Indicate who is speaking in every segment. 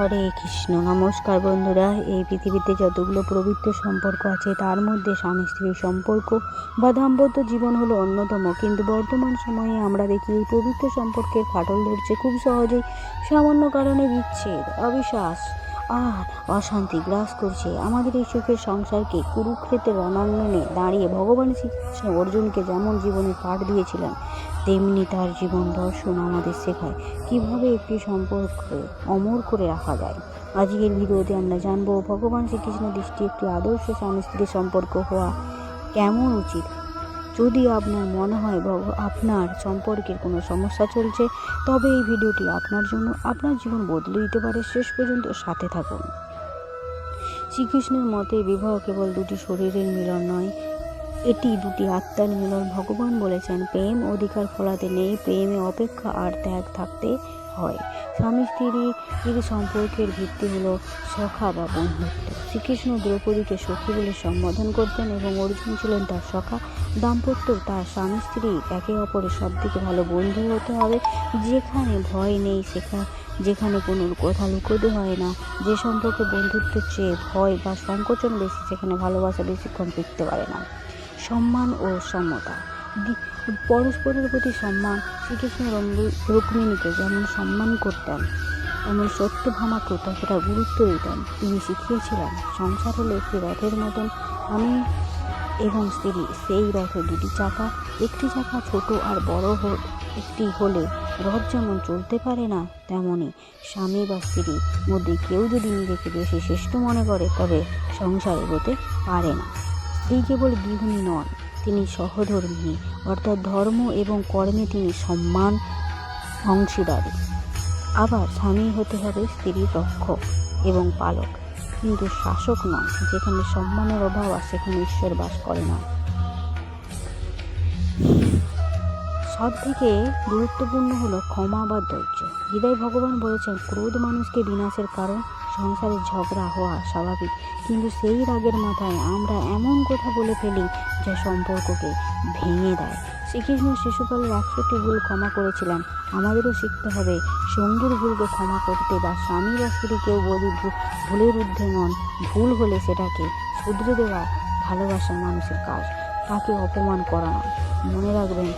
Speaker 1: হরে কৃষ্ণ। নমস্কার বন্ধুরা। এই পৃথিবীতে যতগুলো পবিত্র সম্পর্ক আছে, তার মধ্যে স্বামী স্ত্রীর সম্পর্ক বা দাম্পত্য জীবন হলো অন্যতম। কিন্তু বর্তমান সময়ে আমরা দেখি এই পবিত্র সম্পর্কের ফাটল ধরছে খুব সহজেই। সামান্য কারণে বিচ্ছেদ, অবিশ্বাস আর অশান্তি গ্রাস করছে। আমাদের এই সুখের সংসারকে কুরুক্ষেত্রের রণাঙ্গনে দাঁড়িয়ে ভগবান শ্রীকৃষ্ণ অর্জুনকে যেমন জীবনে পাঠ দিয়েছিলেন তেমনি তার জীবন দর্শন আমাদের শেখায়। কীভাবে একটি সম্পর্ক অমর করে রাখা যায়। আজকের ভিডিওতে আমরা জানব, ভগবান শ্রীকৃষ্ণের দৃষ্টি একটি আদর্শ স্বামী স্ত্রী সম্পর্ক হওয়া কেমন উচিত? যদি আপনার মনে হয় আপনার সম্পর্কের কোনো সমস্যা চলছে, তবে এই ভিডিওটি আপনার জন্য আপনার জীবন বদলে দিতে পারে। শেষ পর্যন্ত সাথে থাকুন। শ্রীকৃষ্ণের মতে বিবাহ কেবল দুটি শরীরের মিলন নয় এটি দুটি আত্মার মিলন ভগবান বলেছেন। প্রেম অধিকার ফলাতে নেই, প্রেমে অপেক্ষা আর ত্যাগ থাকতে হয়। স্বামী স্ত্রীর সম্পর্কের ভিত্তি হলো সখা বা বন্ধুত্ব। শ্রীকৃষ্ণ দ্রৌপদীকে সখী বলে সম্বোধন করতেন এবং অর্জুন ছিলেন তার সখা। দাম্পত্য তার স্বামী স্ত্রী একে অপরের থেকে ভালো বন্ধু হতে হবে। যেখানে ভয় নেই সেখানে যেখানে কোনো কথা লুকোতে হয় না। যে সম্পর্কে বন্ধুত্বের চেয়ে ভয় বা সংকোচন বেশি, সেখানে ভালোবাসা বেশিক্ষণ টিকতে পারে না। সম্মান ও সমতা। পরস্পরের প্রতি সম্মান, শ্রীকৃষ্ণ রুক্মিণীকে যেমন সম্মান করতেন, তেমন সত্যভামাকেও ততটা গুরুত্ব দিতেন। তিনি শিখিয়েছিলেন, সংসার হলো একটি রথের মতন আমি এবং স্ত্রী, সেই রথে দুটি চাকা, একটি চাকা ছোট আর বড় একটি হলে রথ যেমন চলতে পারে না তেমনই স্বামী বা স্ত্রীর মধ্যে কেউ যদি নিজেকে বেশি শ্রেষ্ঠ মনে করে, তবে সংসার এগোতে পারে না। স্ত্রী কেবল গৃহিণী নন, তিনি সহধর্মিণী অর্থাৎ ধর্ম এবং কর্মে তিনি সম্মান অংশীদারী। আবার স্বামী হতে হবে স্ত্রীর রক্ষক এবং পালক, কিন্তু শাসক নয় যেখানে সম্মানের অভাব আর সেখানে ঈশ্বর বাস করে না। সব থেকে গুরুত্বপূর্ণ হলো ক্ষমা বা ধৈর্য। হৃদয় ভগবান বলেছেন, ক্রোধ মানুষকে বিনাশের কারণ সংসারে ঝগড়া হওয়া স্বাভাবিক। কিন্তু সেই রাগের মাথায় আমরা এমন কথা বলে ফেলি যা সম্পর্ককে ভেঙে দেয়। শ্রীকৃষ্ণ শিশুকালের একশোটি ভুল ক্ষমা করেছিলেন। আমাদেরও শিখতে হবে সঙ্গীর ভুলকে ক্ষমা করতে বা স্বামী বা স্ত্রী কেউ বলি ভুলের ঊর্ধ্বে নন। ভুল হলে সেটাকে শুধরে দেওয়া ভালোবাসার মানুষের কাজ। তাকে অপমান করা মনে রাখবেন,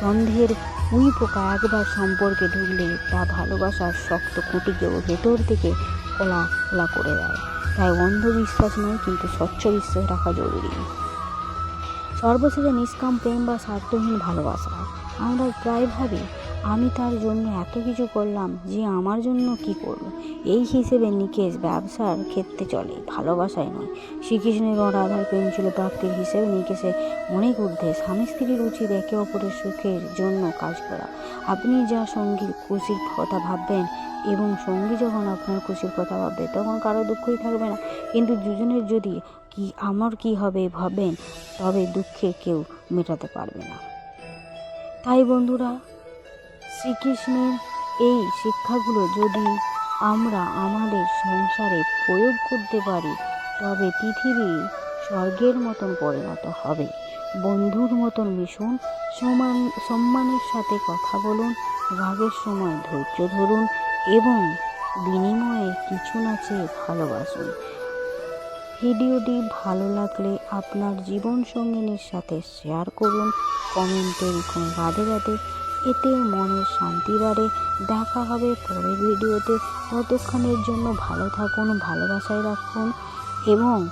Speaker 1: সন্দেহের উই পোকা একবার সম্পর্কে ঢুকলে তা ভালোবাসার শক্ত খুঁটিকেও ভেতর থেকে খোলা খোলা করে দেয়। তাই অন্ধবিশ্বাস নয়, কিন্তু স্বচ্ছ বিশ্বাস রাখা জরুরি। সর্বশেষে নিষ্কাম প্রেম বা স্বার্থহীন ভালোবাসা। আমরা প্রায় ভাবি, আমি তার জন্য এত কিছু করলাম যে আমার জন্য কি করল এই হিসেবে নিকেশ ব্যবসার ক্ষেত্রে চলে, ভালোবাসায় নয়। শ্রীকৃষ্ণ এবং রাধার প্রেম ছিল প্রাপ্তির হিসেবে নিকেশে অনেক ঊর্ধ্বে। স্বামী স্ত্রীর উচিত একে অপরের সুখের জন্য কাজ করা। আপনি যা সঙ্গীর খুশির কথা ভাববেন এবং সঙ্গী যখন আপনার খুশির কথা ভাববে, তখন কারও দুঃখই থাকবে না। কিন্তু দুজনের যদি কি, আমার কি হবে ভাবেন, তবে দুঃখে কেউ মেটাতে পারবে না। তাই বন্ধুরা, শ্রীকৃষ্ণের এই শিক্ষাগুলো যদি আমরা আমাদের সংসারে প্রয়োগ করতে পারি, তবে পৃথিবী স্বর্গের মতন পরিণত হবে। বন্ধুর মতন মিশুন, সমান, সম্মানের সাথে কথা বলুন, রাগের সময় ধৈর্য ধরুন এবং বিনিময়ে কিছু না চেয়ে ভালোবাসুন। ভিডিওটি ভালো লাগলে আপনার জীবন সঙ্গিনীর সাথে শেয়ার করুন, কমেন্টে লিখুন রাধে রাধে। এতে মনের শান্তি বাড়ে। দেখা হবে পরের ভিডিওতে। ততক্ষণের জন্য ভালো থাকুন, ভালোবাসায় রাখুন এবং